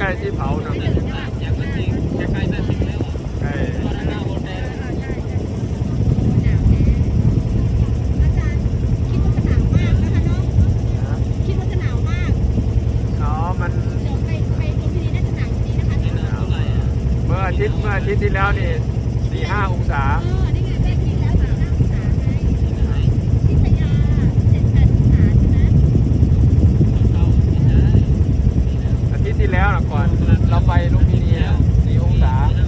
น่าจะหนาวกว่านี้นะคะเมื่ออาทิตย์เมื่ออาทิตย์ที่แล้วนี่สี่ห้าองศา เออนี่ไงได้คิดแล้วสามห้าองศาไงที่พยาเจ็ดแปดองศาใช่ไหม อาทิตย์ที่แล้วนะก่อนเราไปลุมพินีอะสี่องศา เ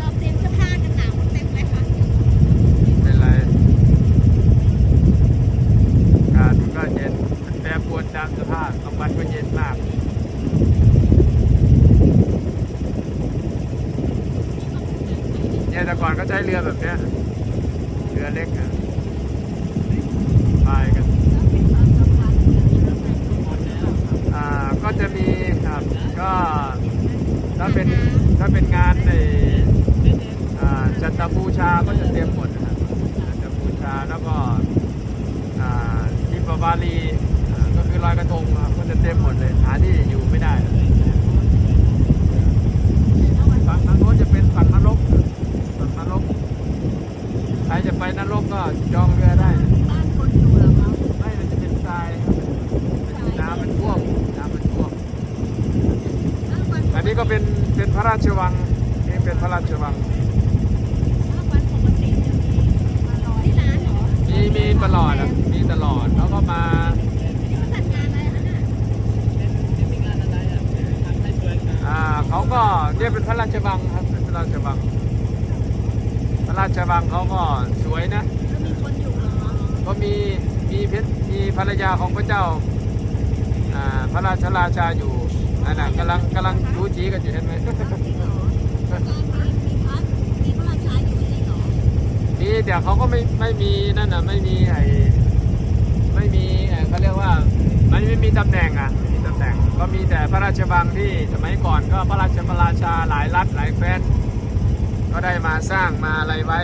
ราเตรียมเสื้อผ้ากันหนาวเต็มเลยค่ะ เป็นไรอากาศมันก็เย็นมันแปรปรวนตามสภาพกลางวันก็เย็นมาก เนี่ย แต่ก่อนก็ใช้เรือแบบเนี้ยเรือเล็กอะพายกันอ่าก็จะมีครับก็ถ้าเป็นถ้าเป็นงานในอ่าจันตบูชาก็จะเต็มหมดนะครับจันตบูชาแล้วก็อ่าทิปบาลีก็คือลอยกระทงครับก็จะเต็มหมดเลยหาที่อยู่ไม่ได้ฝั่งทางโน้นจะเป็นฝั่งนรกฝั่งนรกใครจะไปนรกก็จองเรือได้ บ้านคนอยู่แล้วมั้ง ไม่มันจะเป็นทรายครับน้ำมันท่วมน้ำมันท่วม อั นนี้ก็เป็นเป็นพระราชวังนี่เป็นพระราชวังวันปกติจะมีมาร้อยล้านเหรอมีมีตลอดอะมีตลอดแล้วก็มานี่เขาจัดงานอะไรคะน่ะอ่าเขาก็เนี่ยเป็นพระราชวังครับเป็นพระราชวัง พระราชวังเขาก็สวยนะแล้วมีคนอยู่เหรอก็มีมีเพชรมีภรรยาของพระเจ้าอ่าพระราชราชาอยู่ อันน่ะกำลังกำลังรู้จีกันอยู่เห็นไหมจริงเดมีพระราชาอยู่ในเขาก็ไม่ไม่มีนั่นน่ะไม่มีไอ้ไม่มีเขาเรียกว่ามันไม่มีตำแหน่งอะไม่มีตำแหน่งก็มีแต่พระราชวังที่สมัยก่อนก็พระราชพระราชาหลายรัฐหลายแคว้นก็ได้มาสร้างมาอะไรไว้